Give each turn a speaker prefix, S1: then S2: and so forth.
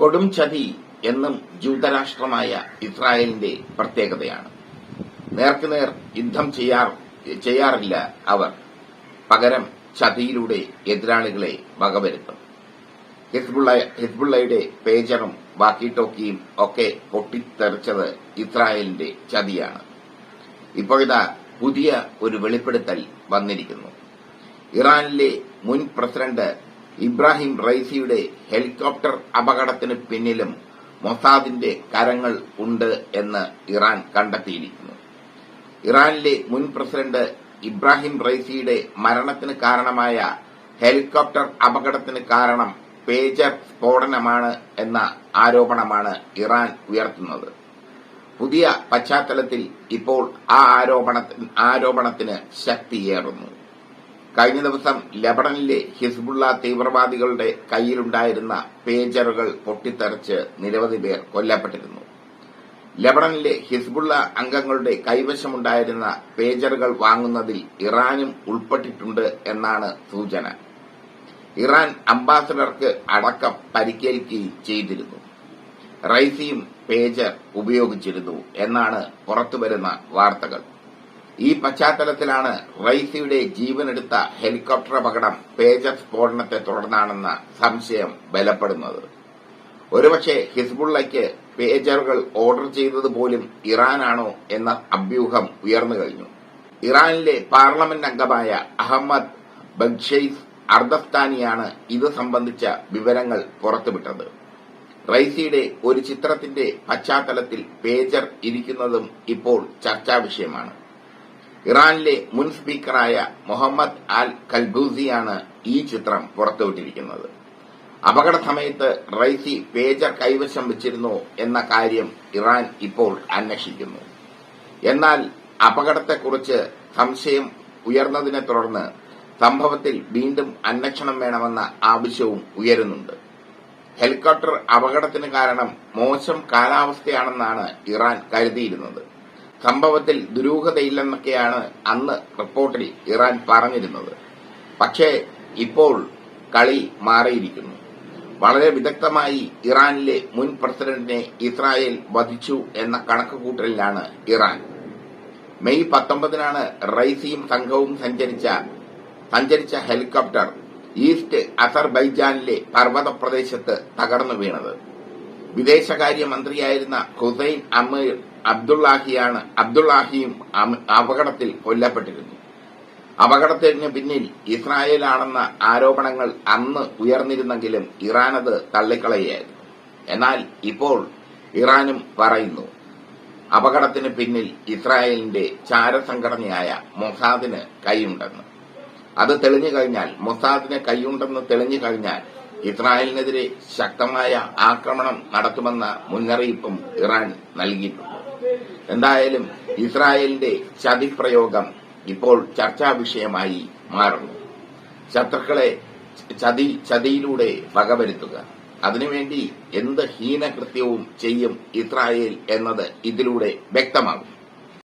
S1: കൊടും ചതി എന്നും ജൂതരാഷ്ട്രമായ ഇസ്രായേലിന്റെ പ്രത്യേകതയാണ്. നേർക്കുനേർ യുദ്ധം ചെയ്യാറില്ല അവർ. പകരം ചതിയിലൂടെ എതിരാളികളെ വകവരുത്തും. ഹിസ്ബുള്ള ഹിസ്ബുള്ളയുടെ പേജറും ബാക്കി ടോക്കിയും ഒക്കെ പൊട്ടിത്തെറിച്ചത് ഇസ്രായേലിന്റെ ചതിയാണ്. ഇപ്പോഴിതാ പുതിയ ഒരു വെളിപ്പെടുത്തൽ വന്നിരിക്കുന്നു. ഇറാനിലെ മുൻ പ്രസിഡന്റ് ഇബ്രാഹിം റൈസിയുടെ ഹെലികോപ്റ്റർ അപകടത്തിന് പിന്നിലും മൊസാദിന്റെ കരങ്ങൾ ഉണ്ട് എന്ന് ഇറാൻ കണ്ടെത്തിയിരിക്കുന്നു. ഇറാനിലെ മുൻ പ്രസിഡന്റ് ഇബ്രാഹിം റൈസിയുടെ മരണത്തിന് കാരണമായ ഹെലികോപ്റ്റർ അപകടത്തിന് കാരണം പേജർ സ്ഫോടനമാണ് എന്ന ആരോപണമാണ് ഇറാൻ ഉയർത്തുന്നത്. പുതിയ പശ്ചാത്തലത്തിൽ ഇപ്പോൾ ആ ആരോപണത്തിന് ശക്തിയേറുന്നു. കഴിഞ്ഞ ദിവസം ലബണനിലെ ഹിസ്ബുള്ള തീവ്രവാദികളുടെ കയ്യിലുണ്ടായിരുന്ന പേജറുകൾ പൊട്ടിത്തെറിച്ച് നിരവധി പേർ കൊല്ലപ്പെട്ടിരുന്നു. ലബണനിലെ ഹിസ്ബുള്ള അംഗങ്ങളുടെ കൈവശമുണ്ടായിരുന്ന പേജറുകൾ വാങ്ങുന്നതിൽ ഇറാനും ഉൾപ്പെട്ടിട്ടുണ്ട് എന്നാണ് സൂചന. ഇറാൻ അംബാസഡർക്ക് അടക്കം പരിക്കേൽക്കുകയും ചെയ്തിരുന്നു. റൈസിയും പേജർ ഉപയോഗിച്ചിരുന്നു എന്നാണ് പുറത്തുവരുന്ന വാർത്തകൾ. ഈ പശ്ചാത്തലത്തിലാണ് റൈസിയുടെ ജീവനെടുത്ത ഹെലികോപ്റ്റർ അപകടം പേജർ സ്ഫോടനത്തെ തുടർന്നാണെന്ന സംശയം ബലപ്പെടുന്നത്. ഒരുപക്ഷെ ഹിസ്ബുള്ളയ്ക്ക് പേജറുകൾ ഓർഡർ ചെയ്തത് പോലും ഇറാനാണോ എന്ന അഭ്യൂഹം ഉയർന്നു കഴിഞ്ഞു. ഇറാനിലെ പാർലമെന്റ് അംഗമായ അഹമ്മദ് ബഗ്ഷെയ്സ് അർദസ്താനിയാണ് ഇത് സംബന്ധിച്ച വിവരങ്ങൾ പുറത്തുവിട്ടത്. റൈസിയുടെ ഒരു ചിത്രത്തിന്റെ പശ്ചാത്തലത്തിൽ പേജർ ഇരിക്കുന്നതും ഇപ്പോൾ ചർച്ചാ വിഷയമാണ് ഇറാനിലെ മുൻ സ്പീക്കറായ മുഹമ്മദ് അൽ കൽബൂസിയാണ് ഈ ചിത്രം പുറത്തുവിട്ടിരിക്കുന്നത്. അപകട സമയത്ത് റൈസി പേജർ കൈവശം വെച്ചിരുന്നു എന്ന കാര്യം ഇറാൻ ഇപ്പോൾ അന്വേഷിക്കുന്നു. എന്നാൽ അപകടത്തെക്കുറിച്ച് സംശയം ഉയർന്നതിനെ തുടർന്ന് സംഭവത്തിൽ വീണ്ടും അന്വേഷണം വേണമെന്ന ആവശ്യവും ഉയരുന്നുണ്ട്. ഹെലികോപ്റ്റർ അപകടത്തിന് കാരണം മോശം കാലാവസ്ഥയാണെന്നാണ് ഇറാൻ കരുതിയിരുന്നത്. സംഭവത്തിൽ ദുരൂഹതയില്ലെന്നൊക്കെയാണ് അന്ന് റിപ്പോർട്ടിൽ ഇറാൻ പറഞ്ഞിരുന്നത്. പക്ഷേ ഇപ്പോൾ കളി മാറിയിരിക്കുന്നു. വളരെ വിദഗ്ധമായി ഇറാനിലെ മുൻ പ്രസിഡന്റിനെ ഇസ്രായേൽ വധിച്ചു എന്ന കണക്കുകൂട്ടലിലാണ് ഇറാൻ. മെയ് പത്തൊമ്പതിനാണ് റൈസിയും സംഘവും സഞ്ചരിച്ച സഞ്ചരിച്ച ഹെലികോപ്റ്റർ ഈസ്റ്റ് അസർബൈജാനിലെ പർവത പ്രദേശത്ത് തകർന്നു വീണത്. വിദേശകാര്യമന്ത്രിയായിരുന്ന ഹുസൈൻ അമീർ അബ്ദുള്ളാഹിയാണ് അബ്ദുള്ളാഹിയും അപകടത്തിൽ കൊല്ലപ്പെട്ടിരുന്നു. അപകടത്തിന് പിന്നിൽ ഇസ്രായേലാണെന്ന ആരോപണങ്ങൾ അന്ന് ഉയർന്നിരുന്നെങ്കിലും ഇറാൻ അത് തള്ളിക്കളയായിരുന്നു എന്നാൽ ഇപ്പോൾ ഇറാനും പറയുന്നു അപകടത്തിന് പിന്നിൽ ഇസ്രായേലിന്റെ ചാരസംഘടനയായ മൊസാദിന് കൈയുണ്ടെന്ന്. അത് തെളിഞ്ഞു കഴിഞ്ഞാൽ മൊസാദിന് കൈയുണ്ടെന്ന് തെളിഞ്ഞു കഴിഞ്ഞാൽ ഇസ്രായേലിനെതിരെ ശക്തമായ ആക്രമണം നടത്തുമെന്ന മുന്നറിയിപ്പും ഇറാൻ നൽകിയിട്ടുണ്ട്. എന്തായാലും ഇസ്രായേലിന്റെ ചതിപ്രയോഗം ഇപ്പോൾ ചർച്ചാ വിഷയമായി മാറുന്നു. ശത്രുക്കളെ ചതി ചതിയിലൂടെ വകവരുത്തുക. അതിനുവേണ്ടി എന്ത് ഹീനകൃത്യവും ചെയ്യും ഇസ്രായേൽ എന്നത് ഇതിലൂടെ വ്യക്തമാകും.